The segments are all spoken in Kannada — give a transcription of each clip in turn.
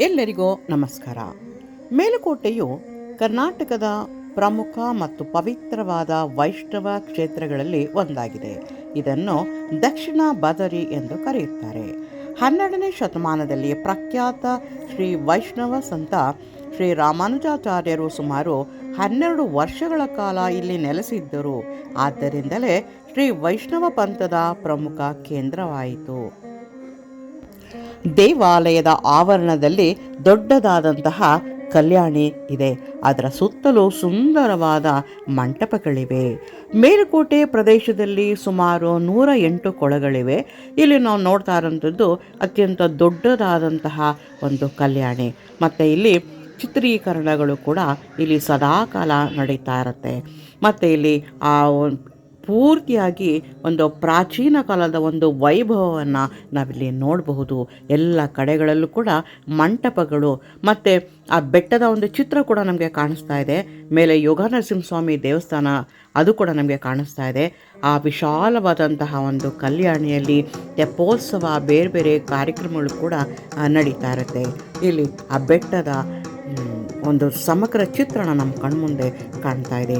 ಎಲ್ಲರಿಗೂ ನಮಸ್ಕಾರ. ಮೇಲುಕೋಟೆಯು ಕರ್ನಾಟಕದ ಪ್ರಮುಖ ಮತ್ತು ಪವಿತ್ರವಾದ ವೈಷ್ಣವ ಕ್ಷೇತ್ರಗಳಲ್ಲಿ ಒಂದಾಗಿದೆ. ಇದನ್ನು ದಕ್ಷಿಣ ಬದರಿ ಎಂದು ಕರೆಯುತ್ತಾರೆ. ಹನ್ನೆರಡನೇ ಶತಮಾನದಲ್ಲಿ ಪ್ರಖ್ಯಾತ ಶ್ರೀ ವೈಷ್ಣವ ಸಂತ ಶ್ರೀ ರಾಮಾನುಜಾಚಾರ್ಯರು ಸುಮಾರು ಹನ್ನೆರಡು ವರ್ಷಗಳ ಕಾಲ ಇಲ್ಲಿ ನೆಲೆಸಿದ್ದರು. ಆದ್ದರಿಂದಲೇ ಶ್ರೀ ವೈಷ್ಣವ ಪಂಥದ ಪ್ರಮುಖ ಕೇಂದ್ರವಾಯಿತು. ದೇವಾಲಯದ ಆವರಣದಲ್ಲಿ ದೊಡ್ಡದಾದಂತಹ ಕಲ್ಯಾಣಿ ಇದೆ. ಅದರ ಸುತ್ತಲೂ ಸುಂದರವಾದ ಮಂಟಪಗಳಿವೆ. ಮೇಲುಕೋಟೆ ಪ್ರದೇಶದಲ್ಲಿ ಸುಮಾರು ನೂರ ಎಂಟು ಕೊಳಗಳಿವೆ. ಇಲ್ಲಿ ನಾವು ನೋಡ್ತಾ ಇರೋಂಥದ್ದು ಅತ್ಯಂತ ದೊಡ್ಡದಾದಂತಹ ಒಂದು ಕಲ್ಯಾಣಿ. ಮತ್ತು ಇಲ್ಲಿ ಚಿತ್ರೀಕರಣಗಳು ಕೂಡ ಇಲ್ಲಿ ಸದಾಕಾಲ ನಡೀತಾ ಇರುತ್ತೆ. ಮತ್ತು ಇಲ್ಲಿ ಆ ಪೂರ್ತಿಯಾಗಿ ಒಂದು ಪ್ರಾಚೀನ ಕಾಲದ ಒಂದು ವೈಭವವನ್ನು ನಾವಿಲ್ಲಿ ನೋಡಬಹುದು. ಎಲ್ಲ ಕಡೆಗಳಲ್ಲೂ ಕೂಡ ಮಂಟಪಗಳು ಮತ್ತು ಆ ಬೆಟ್ಟದ ಒಂದು ಚಿತ್ರ ಕೂಡ ನಮಗೆ ಕಾಣಿಸ್ತಾ ಇದೆ. ಮೇಲೆ ಯೋಗ ನರಸಿಂಹಸ್ವಾಮಿ ದೇವಸ್ಥಾನ ಅದು ಕೂಡ ನಮಗೆ ಕಾಣಿಸ್ತಾ ಇದೆ. ಆ ವಿಶಾಲವಾದಂತಹ ಒಂದು ಕಲ್ಯಾಣಿಯಲ್ಲಿ ತೆಪ್ಪೋತ್ಸವ ಬೇರೆ ಬೇರೆ ಕಾರ್ಯಕ್ರಮಗಳು ಕೂಡ ನಡೀತಾ ಇರುತ್ತೆ. ಇಲ್ಲಿ ಆ ಬೆಟ್ಟದ ಒಂದು ಸಮಗ್ರ ಚಿತ್ರಣ ನಮ್ಮ ಕಣ್ಮುಂದೆ ಕಾಣ್ತಾ ಇದೆ.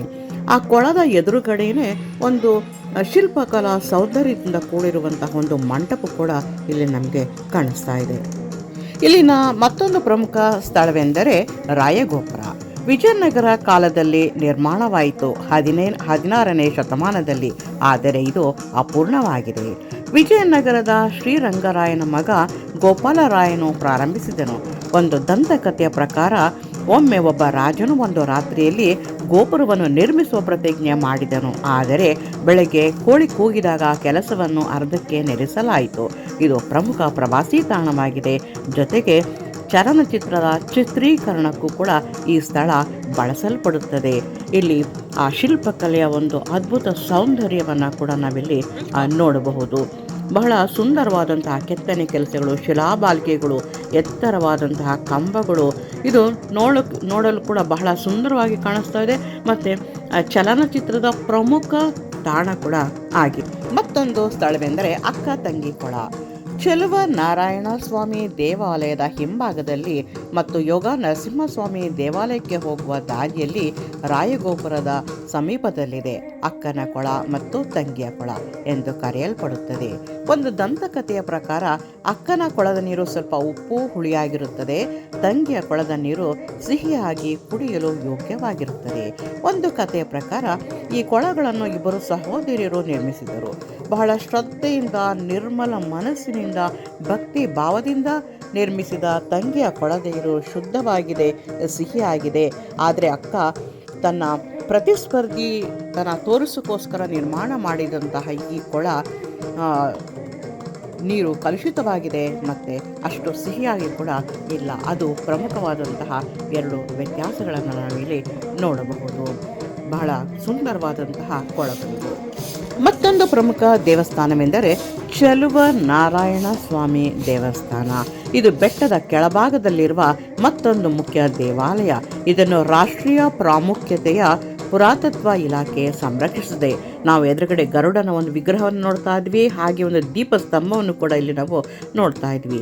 ಆ ಕೊಳದ ಎದುರುಗಡೆಯೇ ಒಂದು ಶಿಲ್ಪಕಲಾ ಸೌಂದರ್ಯದಿಂದ ಕೂಡಿರುವಂತಹ ಒಂದು ಮಂಟಪ ಕೂಡ ಇಲ್ಲಿ ನಮಗೆ ಕಾಣಿಸ್ತಾ ಇದೆ. ಇಲ್ಲಿನ ಮತ್ತೊಂದು ಪ್ರಮುಖ ಸ್ಥಳವೆಂದರೆ ರಾಯಗೋಪುರ. ವಿಜಯನಗರ ಕಾಲದಲ್ಲಿ ನಿರ್ಮಾಣವಾಯಿತು ಹದಿನೈ, ಹದಿನಾರನೇ ಶತಮಾನದಲ್ಲಿ, ಆದರೆ ಇದು ಅಪೂರ್ಣವಾಗಿದೆ. ವಿಜಯನಗರದ ಶ್ರೀರಂಗರಾಯನ ಮಗ ಗೋಪಾಲರಾಯನು ಪ್ರಾರಂಭಿಸಿದನು. ಒಂದು ದಂತಕಥೆಯ ಪ್ರಕಾರ ಒಮ್ಮೆ ಒಬ್ಬ ರಾಜನು ಒಂದು ರಾತ್ರಿಯಲ್ಲಿ ಗೋಪುರವನ್ನು ನಿರ್ಮಿಸುವ ಪ್ರತಿಜ್ಞೆ ಮಾಡಿದನು. ಆದರೆ ಬೆಳಗ್ಗೆ ಕೋಳಿ ಕೂಗಿದಾಗ ಕೆಲಸವನ್ನು ಅರ್ಧಕ್ಕೆ ನೆಲೆಸಲಾಯಿತು ಇದು ಪ್ರಮುಖ ಪ್ರವಾಸಿ ತಾಣವಾಗಿದೆ. ಜೊತೆಗೆ ಚಲನಚಿತ್ರದ ಚಿತ್ರೀಕರಣಕ್ಕೂ ಕೂಡ ಈ ಸ್ಥಳ ಬಳಸಲ್ಪಡುತ್ತದೆ. ಇಲ್ಲಿ ಆ ಶಿಲ್ಪಕಲೆಯ ಒಂದು ಅದ್ಭುತ ಸೌಂದರ್ಯವನ್ನು ಕೂಡ ನಾವಿಲ್ಲಿ ನೋಡಬಹುದು. ಬಹಳ ಸುಂದರವಾದಂತಹ ಕೆತ್ತನೆ ಕೆಲಸಗಳು ಶಿಲಾಬಾಲಿಕೆಗಳು ಎತ್ತರವಾದಂತಹ ಕಂಬಗಳು. ಇದು ನೋಡಕ್ ನೋಡಲು ಕೂಡ ಬಹಳ ಸುಂದರವಾಗಿ ಕಾಣಿಸ್ತಾ ಇದೆ. ಮತ್ತು ಚಲನಚಿತ್ರದ ಪ್ರಮುಖ ತಾಣ ಕೂಡ ಆಗಿದೆ ಮತ್ತೊಂದು ಸ್ಥಳವೆಂದರೆ ಅಕ್ಕ ತಂಗಿ ಕೊಳ. ಚೆಲುವ ನಾರಾಯಣ ಸ್ವಾಮಿ ದೇವಾಲಯದ ಹಿಂಭಾಗದಲ್ಲಿ ಮತ್ತು ಯೋಗ ನರಸಿಂಹಸ್ವಾಮಿ ದೇವಾಲಯಕ್ಕೆ ಹೋಗುವ ದಾರಿಯಲ್ಲಿ ರಾಯಗೋಪುರದ ಸಮೀಪದಲ್ಲಿದೆ ಅಕ್ಕನ ಕೊಳ ಮತ್ತು ತಂಗಿಯ ಕೊಳ ಎಂದು ಕರೆಯಲ್ಪಡುತ್ತದೆ. ಒಂದು ದಂತಕಥೆಯ ಪ್ರಕಾರ ಅಕ್ಕನ ಕೊಳದ ನೀರು ಸ್ವಲ್ಪ ಉಪ್ಪು, ಹುಳಿಯಾಗಿರುತ್ತದೆ. ತಂಗಿಯ ಕೊಳದ ನೀರು ಸಿಹಿಯಾಗಿ ಕುಡಿಯಲು ಯೋಗ್ಯವಾಗಿರುತ್ತದೆ. ಒಂದು ಕಥೆಯ ಪ್ರಕಾರ ಈ ಕೊಳಗಳನ್ನು ಇಬ್ಬರು ಸಹೋದರಿಯರು ನಿರ್ಮಿಸಿದರು. ಬಹಳ ಶ್ರದ್ಧೆಯಿಂದ ನಿರ್ಮಲ ಮನಸ್ಸಿನಿಂದ ಭಕ್ತಿ ಭಾವದಿಂದ ನಿರ್ಮಿಸಿದ ತಂಗಿಯ ಕೊಳದ ಶುದ್ಧವಾಗಿದೆ, ಸಿಹಿಯಾಗಿದೆ. ಆದರೆ ಅಕ್ಕ ತನ್ನ ಪ್ರತಿಸ್ಪರ್ಧಿ ತನ್ನ ತೋರಿಸೋಕ್ಕೋಸ್ಕರ ನಿರ್ಮಾಣ ಮಾಡಿದಂತಹ ಈ ಕೊಳ ನೀರು ಕಲುಷಿತವಾಗಿದೆ ಮತ್ತು ಅಷ್ಟು ಸಿಹಿಯಾಗಿ ಕೂಡ ಇಲ್ಲ. ಅದು ಪ್ರಮುಖವಾದಂತಹ ಎರಡು ವ್ಯತ್ಯಾಸಗಳನ್ನು ನಾವಿಲ್ಲಿ ನೋಡಬಹುದು. ಬಹಳ ಸುಂದರವಾದಂತಹ ಕೊಳಗಳಿವೆ ಮತ್ತೊಂದು ಪ್ರಮುಖ ದೇವಸ್ಥಾನವೆಂದರೆ ಚಲುವ ನಾರಾಯಣ ಸ್ವಾಮಿ ದೇವಸ್ಥಾನ. ಇದು ಬೆಟ್ಟದ ಕೆಳಭಾಗದಲ್ಲಿರುವ ಮತ್ತೊಂದು ಮುಖ್ಯ ದೇವಾಲಯ. ಇದನ್ನು ರಾಷ್ಟ್ರೀಯ ಪ್ರಾಮುಖ್ಯತೆಯ ಪುರಾತತ್ವ ಇಲಾಖೆ ಸಂರಕ್ಷಿಸಿದೆ. ನಾವು ಎದುರುಗಡೆ ಗರುಡನ ಒಂದು ವಿಗ್ರಹವನ್ನು ನೋಡ್ತಾ ಇದ್ವಿ, ಹಾಗೆ ಒಂದು ದೀಪ ಸ್ತಂಭವನ್ನು ಕೂಡ ಇಲ್ಲಿ ನಾವು ನೋಡ್ತಾ ಇದ್ವಿ.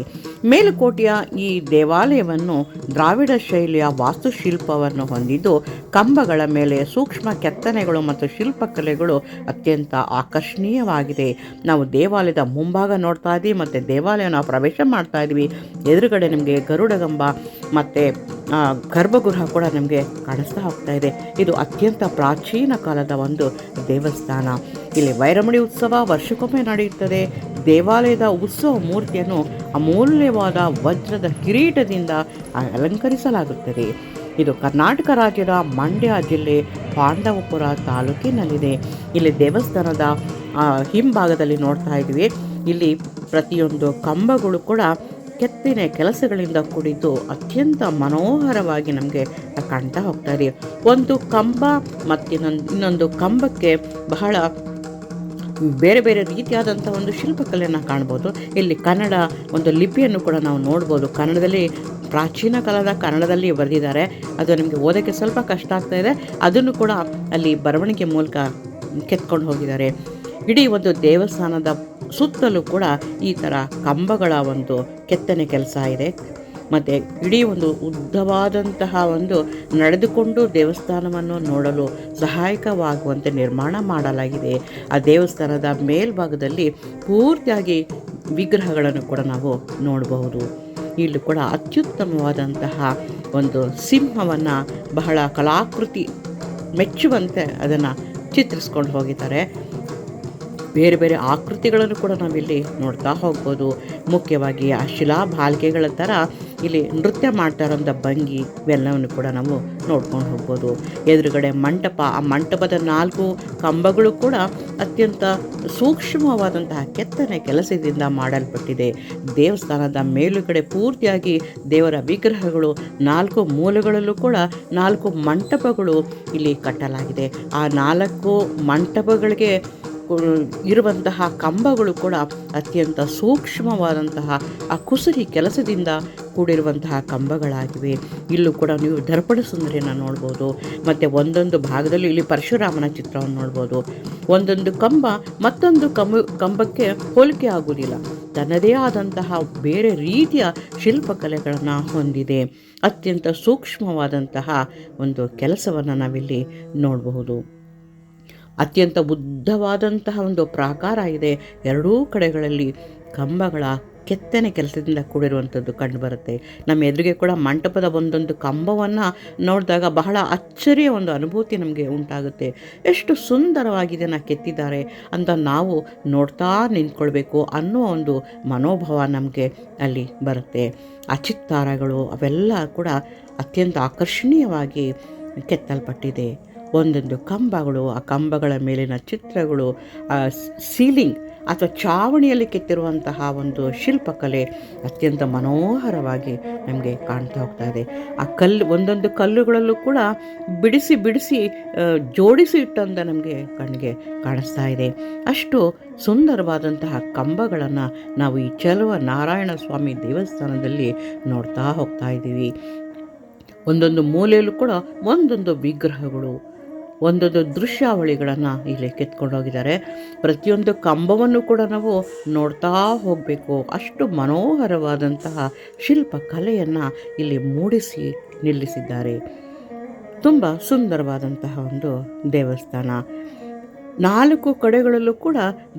ಮೇಲುಕೋಟೆಯ ಈ ದೇವಾಲಯವನ್ನು ದ್ರಾವಿಡ ಶೈಲಿಯ ವಾಸ್ತುಶಿಲ್ಪವನ್ನು ಹೊಂದಿದ್ದು, ಕಂಬಗಳ ಮೇಲೆ ಸೂಕ್ಷ್ಮ ಕೆತ್ತನೆಗಳು ಮತ್ತು ಶಿಲ್ಪಕಲೆಗಳು ಅತ್ಯಂತ ಆಕರ್ಷಣೀಯವಾಗಿದೆ. ನಾವು ದೇವಾಲಯದ ಮುಂಭಾಗ ನೋಡ್ತಾ ಇದ್ವಿ, ಮತ್ತು ದೇವಾಲಯ ನಾವು ಪ್ರವೇಶ ಮಾಡ್ತಾ ಇದ್ವಿ. ಎದುರುಗಡೆ ನಿಮಗೆ ಗರುಡಗಂಬ ಮತ್ತು ಗರ್ಭಗೃಹ ಕೂಡ ನಿಮಗೆ ಕಾಣಿಸ್ತಾ ಹೋಗ್ತಾ ಇದೆ. ಇದು ಅತ್ಯಂತ ಪ್ರಾಚೀನ ಕಾಲದ ಒಂದು ದೇವಸ್ಥಾನ. ಇಲ್ಲಿ ವೈರಮಣಿ ಉತ್ಸವ ವರ್ಷಕ್ಕೊಮ್ಮೆ ನಡೆಯುತ್ತದೆ. ದೇವಾಲಯದ ಉತ್ಸವ ಮೂರ್ತಿಯನ್ನು ಅಮೂಲ್ಯವಾದ ವಜ್ರದ ಕಿರೀಟದಿಂದ ಅಲಂಕರಿಸಲಾಗುತ್ತದೆ. ಇದು ಕರ್ನಾಟಕ ರಾಜ್ಯದ ಮಂಡ್ಯ ಜಿಲ್ಲೆ ಪಾಂಡವಪುರ ತಾಲೂಕಿನಲ್ಲಿದೆ. ಇಲ್ಲಿ ದೇವಸ್ಥಾನದ ಹಿಂಭಾಗದಲ್ಲಿ ನೋಡ್ತಾ ಇದ್ದೀವಿ. ಇಲ್ಲಿ ಪ್ರತಿಯೊಂದು ಕಂಬಗಳು ಕೂಡ ಕೆತ್ತಿನ ಕೆಲಸಗಳಿಂದ ಕೂಡಿದ್ದು ಅತ್ಯಂತ ಮನೋಹರವಾಗಿ ನಮಗೆ ಕಾಣ್ತಾ ಹೋಗ್ತಾ ಇದೆ. ಒಂದು ಕಂಬ ಮತ್ತು ಇನ್ನೊಂದು ಕಂಬಕ್ಕೆ ಬಹಳ ಬೇರೆ ಬೇರೆ ರೀತಿಯಾದಂಥ ಒಂದು ಶಿಲ್ಪಕಲೆಯನ್ನು ಕಾಣ್ಬೋದು. ಇಲ್ಲಿ ಕನ್ನಡ ಒಂದು ಲಿಪಿಯನ್ನು ಕೂಡ ನಾವು ನೋಡ್ಬೋದು. ಕನ್ನಡದಲ್ಲಿ ಪ್ರಾಚೀನ ಕಾಲದ ಕನ್ನಡದಲ್ಲಿ ಬರೆದಿದ್ದಾರೆ. ಅದು ನಿಮಗೆ ಓದೋಕ್ಕೆ ಸ್ವಲ್ಪ ಕಷ್ಟ ಆಗ್ತಾ ಇದೆ. ಅದನ್ನು ಕೂಡ ಅಲ್ಲಿ ಬರವಣಿಗೆ ಮೂಲಕ ಕೆತ್ಕೊಂಡು ಹೋಗಿದ್ದಾರೆ. ಇಡೀ ಒಂದು ದೇವಸ್ಥಾನದ ಸುತ್ತಲೂ ಕೂಡ ಈ ಥರ ಕಂಬಗಳ ಒಂದು ಕೆತ್ತನೆ ಕೆಲಸ ಇದೆ. ಮತ್ತು ಇಡೀ ಒಂದು ಉದ್ದವಾದಂತಹ ಒಂದು ನಡೆದುಕೊಂಡು ದೇವಸ್ಥಾನವನ್ನು ನೋಡಲು ಸಹಾಯಕವಾಗುವಂತೆ ನಿರ್ಮಾಣ ಮಾಡಲಾಗಿದೆ. ಆ ದೇವಸ್ಥಾನದ ಮೇಲ್ಭಾಗದಲ್ಲಿ ಪೂರ್ತಿಯಾಗಿ ವಿಗ್ರಹಗಳನ್ನು ಕೂಡ ನಾವು ನೋಡಬಹುದು. ಇಲ್ಲೂ ಕೂಡ ಅತ್ಯುತ್ತಮವಾದಂತಹ ಒಂದು ಸಿಂಹವನ್ನು ಬಹಳ ಕಲಾಕೃತಿ ಮೆಚ್ಚುವಂತೆ ಅದನ್ನು ಚಿತ್ರಿಸ್ಕೊಂಡು ಹೋಗಿದ್ದಾರೆ. ಬೇರೆ ಬೇರೆ ಆಕೃತಿಗಳನ್ನು ಕೂಡ ನಾವಿಲ್ಲಿ ನೋಡ್ತಾ ಹೋಗ್ಬೋದು. ಮುಖ್ಯವಾಗಿ ಆ ಶಿಲಾ ಬಾಲ್ಕೆಗಳ ಥರ ಇಲ್ಲಿ ನೃತ್ಯ ಮಾಡ್ತಾ ಇರೋಂಥ ಭಂಗಿ ಇವೆಲ್ಲವನ್ನು ಕೂಡ ನಾವು ನೋಡ್ಕೊಂಡು ಹೋಗ್ಬೋದು. ಎದುರುಗಡೆ ಮಂಟಪ, ಆ ಮಂಟಪದ ನಾಲ್ಕು ಕಂಬಗಳು ಕೂಡ ಅತ್ಯಂತ ಸೂಕ್ಷ್ಮವಾದಂತಹ ಕೆತ್ತನೆ ಕೆಲಸದಿಂದ ಮಾಡಲ್ಪಟ್ಟಿದೆ. ದೇವಸ್ಥಾನದ ಮೇಲುಗಡೆ ಪೂರ್ತಿಯಾಗಿ ದೇವರ ವಿಗ್ರಹಗಳು ನಾಲ್ಕು ಮೂಲಗಳಲ್ಲೂ ಕೂಡ ನಾಲ್ಕು ಮಂಟಪಗಳು ಇಲ್ಲಿ ಕಟ್ಟಲಾಗಿದೆ. ಆ ನಾಲ್ಕು ಮಂಟಪಗಳಿಗೆ ಇರುವಂತಹ ಕಂಬಗಳು ಕೂಡ ಅತ್ಯಂತ ಸೂಕ್ಷ್ಮವಾದಂತಹ ಆ ಕುಸುರಿ ಕೆಲಸದಿಂದ ಕೂಡಿರುವಂತಹ ಕಂಬಗಳಾಗಿವೆ. ಇಲ್ಲೂ ಕೂಡ ನೀವು ದರ್ಪಣ ಸುಂದರಿಯನ್ನು ನೋಡ್ಬೋದು. ಮತ್ತು ಒಂದೊಂದು ಭಾಗದಲ್ಲಿ ಇಲ್ಲಿ ಪರಶುರಾಮನ ಚಿತ್ರವನ್ನು ನೋಡ್ಬೋದು. ಒಂದೊಂದು ಕಂಬ ಮತ್ತೊಂದು ಕಂಬ, ಕಂಬಕ್ಕೆ ಹೋಲಿಕೆ ಆಗುವುದಿಲ್ಲ. ತನ್ನದೇ ಆದಂತಹ ಬೇರೆ ರೀತಿಯ ಶಿಲ್ಪಕಲೆಗಳನ್ನು ಹೊಂದಿದೆ. ಅತ್ಯಂತ ಸೂಕ್ಷ್ಮವಾದಂತಹ ಒಂದು ಕೆಲಸವನ್ನು ನಾವಿಲ್ಲಿ ನೋಡಬಹುದು. ಅತ್ಯಂತ ಉದ್ದವಾದಂತಹ ಒಂದು ಪ್ರಾಕಾರ ಇದೆ. ಎರಡೂ ಕಡೆಗಳಲ್ಲಿ ಕಂಬಗಳ ಕೆತ್ತನೆ ಕೆಲಸದಿಂದ ಕೂಡಿರುವಂಥದ್ದು ಕಂಡುಬರುತ್ತೆ ನಮ್ಮ ಎದುರಿಗೆ ಕೂಡ ಮಂಟಪದ ಒಂದೊಂದು ಕಂಬವನ್ನು ನೋಡಿದಾಗ ಬಹಳ ಅಚ್ಚರಿಯ ಒಂದು ಅನುಭೂತಿ ನಮಗೆ ಉಂಟಾಗುತ್ತೆ. ಎಷ್ಟು ಸುಂದರವಾಗಿ ಇದನ್ನು ಕೆತ್ತಿದ್ದಾರೆ ಅಂತ ನಾವು ನೋಡ್ತಾ ನಿಂತ್ಕೊಳ್ಬೇಕು ಅನ್ನೋ ಒಂದು ಮನೋಭಾವ ನಮಗೆ ಅಲ್ಲಿ ಬರುತ್ತೆ. ಆ ಚಿತ್ತಾರಗಳು ಅವೆಲ್ಲ ಕೂಡ ಅತ್ಯಂತ ಆಕರ್ಷಣೀಯವಾಗಿ ಕೆತ್ತಲ್ಪಟ್ಟಿದೆ. ಒಂದೊಂದು ಕಂಬಗಳು, ಆ ಕಂಬಗಳ ಮೇಲಿನ ಚಿತ್ರಗಳು ಸೀಲಿಂಗ್ ಅಥವಾ ಚಾವಣಿಯಲ್ಲಿ ಕೆತ್ತಿರುವಂತಹ ಒಂದು ಶಿಲ್ಪಕಲೆ ಅತ್ಯಂತ ಮನೋಹರವಾಗಿ ನಮಗೆ ಕಾಣ್ತಾ ಹೋಗ್ತಾ ಇದೆ. ಆ ಕಲ್ಲು, ಒಂದೊಂದು ಕಲ್ಲುಗಳಲ್ಲೂ ಕೂಡ ಬಿಡಿಸಿ ಬಿಡಿಸಿ ಜೋಡಿಸಿ ಇಟ್ಟಂತ ನಮಗೆ ಕಣ್ಣಿಗೆ ಕಾಣಿಸ್ತಾ ಇದೆ. ಅಷ್ಟು ಸುಂದರವಾದಂತಹ ಕಂಬಗಳನ್ನು ನಾವು ಈ ಚಲುವ ನಾರಾಯಣ ಸ್ವಾಮಿ ದೇವಸ್ಥಾನದಲ್ಲಿ ನೋಡ್ತಾ ಹೋಗ್ತಾ ಇದ್ದೀವಿ. ಒಂದೊಂದು ಮೂಲೆಯಲ್ಲೂ ಕೂಡ ಒಂದೊಂದು ವಿಗ್ರಹಗಳು ಒಂದೊಂದು ದೃಶ್ಯಾವಳಿಗಳನ್ನು ಇಲ್ಲಿ ಕೆತ್ಕೊಂಡು ಹೋಗಿದ್ದಾರೆ ಪ್ರತಿಯೊಂದು ಕಂಬವನ್ನು ಕೂಡ ನಾವು ನೋಡ್ತಾ ಹೋಗಬೇಕು. ಅಷ್ಟು ಮನೋಹರವಾದಂತಹ ಶಿಲ್ಪಕಲೆಯನ್ನು ಇಲ್ಲಿ ಮೂಡಿಸಿ ನಿಲ್ಲಿಸಿದ್ದಾರೆ. ತುಂಬ ಸುಂದರವಾದಂತಹ ಒಂದು ದೇವಸ್ಥಾನ. ನಾಲ್ಕು ಕಡೆಗಳಲ್ಲೂ ಕೂಡ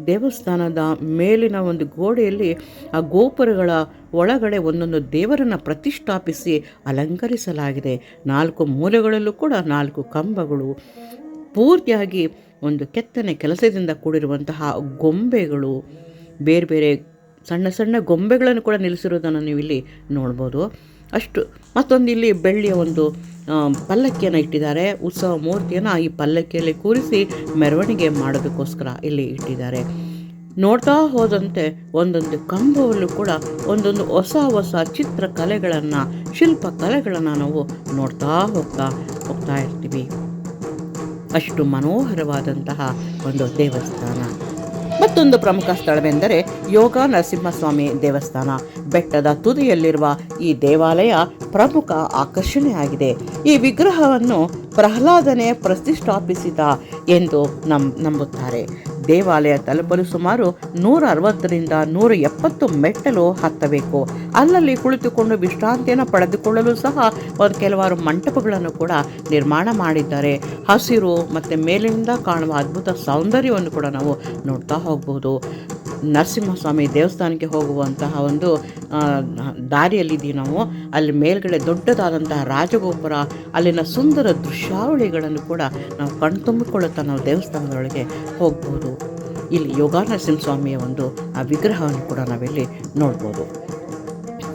ದೇವಸ್ಥಾನದ ಮೇಲಿನ ಒಂದು ಗೋಡೆಯಲ್ಲಿ ಆ ಗೋಪುರಗಳ ಒಳಗಡೆ ಒಂದೊಂದು ದೇವರನ್ನು ಪ್ರತಿಷ್ಠಾಪಿಸಿ ಅಲಂಕರಿಸಲಾಗಿದೆ. ನಾಲ್ಕು ಮೂಲೆಗಳಲ್ಲೂ ಕೂಡ ನಾಲ್ಕು ಕಂಬಗಳು. ಪೂರ್ತಿಯಾಗಿ ಒಂದು ಕೆತ್ತನೆ ಕೆಲಸದಿಂದ ಕೂಡಿರುವಂತಹ ಗೊಂಬೆಗಳು. ಬೇರೆ ಬೇರೆ ಸಣ್ಣ ಸಣ್ಣ ಗೊಂಬೆಗಳನ್ನು ಕೂಡ ನಿಲ್ಲಿಸಿರುವುದನ್ನು ನೀವು ಇಲ್ಲಿ ನೋಡ್ಬೋದು. ಅಷ್ಟು. ಮತ್ತೊಂದು ಇಲ್ಲಿ ಬೆಳ್ಳಿಯ ಒಂದು ಪಲ್ಲಕ್ಕಿಯನ್ನು ಇಟ್ಟಿದ್ದಾರೆ. ಉತ್ಸವ ಮೂರ್ತಿಯನ್ನು ಈ ಪಲ್ಲಕ್ಕಿಯಲ್ಲಿ ಕೂರಿಸಿ ಮೆರವಣಿಗೆ ಮಾಡೋದಕ್ಕೋಸ್ಕರ ಇಲ್ಲಿ ಇಟ್ಟಿದ್ದಾರೆ. ನೋಡ್ತಾ ಹೋದಂತೆ ಒಂದೊಂದು ಕಂಬವಲ್ಲೂ ಕೂಡ ಒಂದೊಂದು ಹೊಸ ಹೊಸ ಚಿತ್ರಕಲೆಗಳನ್ನು, ಶಿಲ್ಪಕಲೆಗಳನ್ನು ನಾವು ನೋಡ್ತಾ ಹೋಗ್ತಾ ಹೋಗ್ತಾ ಇರ್ತೀವಿ. ಅಷ್ಟು ಮನೋಹರವಾದಂತಹ ಒಂದು ದೇವಸ್ಥಾನ. ಮತ್ತೊಂದು ಪ್ರಮುಖ ಸ್ಥಳವೆಂದರೆ ಯೋಗ ನರಸಿಂಹಸ್ವಾಮಿ ದೇವಸ್ಥಾನ. ಬೆಟ್ಟದ ತುದಿಯಲ್ಲಿರುವ ಈ ದೇವಾಲಯ ಪ್ರಮುಖ ಆಕರ್ಷಣೆಯಾಗಿದೆ. ಈ ವಿಗ್ರಹವನ್ನು ಪ್ರಹ್ಲಾದನೆ ಪ್ರತಿಷ್ಠಾಪಿಸಿದ ಎಂದು ನಂಬುತ್ತಾರೆ. ದೇವಾಲಯ ತಲುಪಲು ಸುಮಾರು ನೂರ ಅರವತ್ತರಿಂದ ನೂರ ಎಪ್ಪತ್ತು ಮೆಟ್ಟಲು ಹತ್ತಬೇಕು. ಅಲ್ಲಲ್ಲಿ ಕುಳಿತುಕೊಂಡು ವಿಶ್ರಾಂತಿಯನ್ನು ಪಡೆದುಕೊಳ್ಳಲು ಸಹ ಒಂದು ಕೆಲವಾರು ಮಂಟಪಗಳನ್ನು ಕೂಡ ನಿರ್ಮಾಣ ಮಾಡಿದ್ದಾರೆ. ಹಸಿರು ಮತ್ತು ಮೇಲಿನಿಂದ ಕಾಣುವ ಅದ್ಭುತ ಸೌಂದರ್ಯವನ್ನು ಕೂಡ ನಾವು ನೋಡ್ತಾ ಹೋಗ್ಬೋದು. ನರಸಿಂಹಸ್ವಾಮಿ ದೇವಸ್ಥಾನಕ್ಕೆ ಹೋಗುವಂತಹ ಒಂದು ದಾರಿಯಲ್ಲಿದ್ದೀವಿ ನಾವು. ಅಲ್ಲಿ ಮೇಲ್ಗಡೆ ದೊಡ್ಡದಾದಂತಹ ರಾಜಗೋಪುರ, ಅಲ್ಲಿನ ಸುಂದರ ದೃಶ್ಯಾವಳಿಗಳನ್ನು ಕೂಡ ನಾವು ಕಣ್ತುಂಬಿಕೊಳ್ಳುತ್ತಾ ನಾವು ದೇವಸ್ಥಾನದೊಳಗೆ ಹೋಗ್ಬೋದು. ಇಲ್ಲಿ ಯೋಗ ನರಸಿಂಹಸ್ವಾಮಿಯ ಒಂದು, ಆ, ವಿಗ್ರಹವನ್ನು ಕೂಡ ನಾವಿಲ್ಲಿ ನೋಡ್ಬೋದು.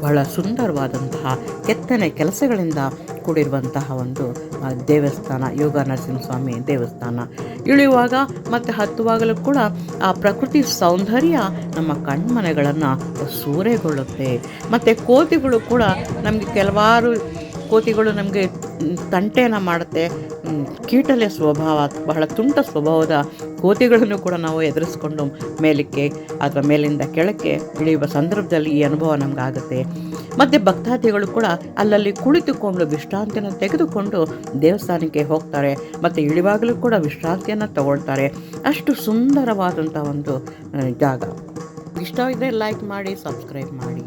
ಬಹಳ ಸುಂದರವಾದಂತಹ ಕೆತ್ತನೆ ಕೆಲಸಗಳಿಂದ ಕೂಡಿರುವಂತಹ ಒಂದು ದೇವಸ್ಥಾನ, ಯೋಗ ನರಸಿಂಹಸ್ವಾಮಿ ದೇವಸ್ಥಾನ. ಇಳಿಯುವಾಗ ಮತ್ತು ಹತ್ತುವಾಗಲೂ ಕೂಡ ಆ ಪ್ರಕೃತಿ ಸೌಂದರ್ಯ ನಮ್ಮ ಕಣ್ಮನೆಗಳನ್ನು ಸೂರೆಗೊಳ್ಳುತ್ತೆ. ಮತ್ತು ಕೋತಿಗಳು ಕೂಡ ನಮಗೆ ಕೆಲವಾರು ಕೋತಿಗಳು ನಮಗೆ ತಂಟೆಯನ್ನು ಮಾಡುತ್ತೆ. ಕೀಟಲೆ ಸ್ವಭಾವ, ಬಹಳ ತುಂಟ ಸ್ವಭಾವದ ಕೋತಿಗಳನ್ನು ಕೂಡ ನಾವು ಎದುರಿಸ್ಕೊಂಡು ಮೇಲಕ್ಕೆ ಅಥವಾ ಮೇಲಿಂದ ಕೆಳಕ್ಕೆ ಇಳಿಯುವ ಸಂದರ್ಭದಲ್ಲಿ ಈ ಅನುಭವ ನಮಗಾಗುತ್ತೆ. ಮತ್ತು ಭಕ್ತಾದಿಗಳು ಕೂಡ ಅಲ್ಲಲ್ಲಿ ಕುಳಿತುಕೊಂಡು ವಿಶ್ರಾಂತಿಯನ್ನು ತೆಗೆದುಕೊಂಡು ದೇವಸ್ಥಾನಕ್ಕೆ ಹೋಗ್ತಾರೆ. ಮತ್ತು ಇಳಿವಾಗಲೂ ಕೂಡ ವಿಶ್ರಾಂತಿಯನ್ನು ತಗೊಳ್ತಾರೆ. ಅಷ್ಟು ಸುಂದರವಾದಂಥ ಒಂದು ಜಾಗ. ಇಷ್ಟವಿದ್ದರೆ ಲೈಕ್ ಮಾಡಿ ಸಬ್ಸ್ಕ್ರೈಬ್ ಮಾಡಿ.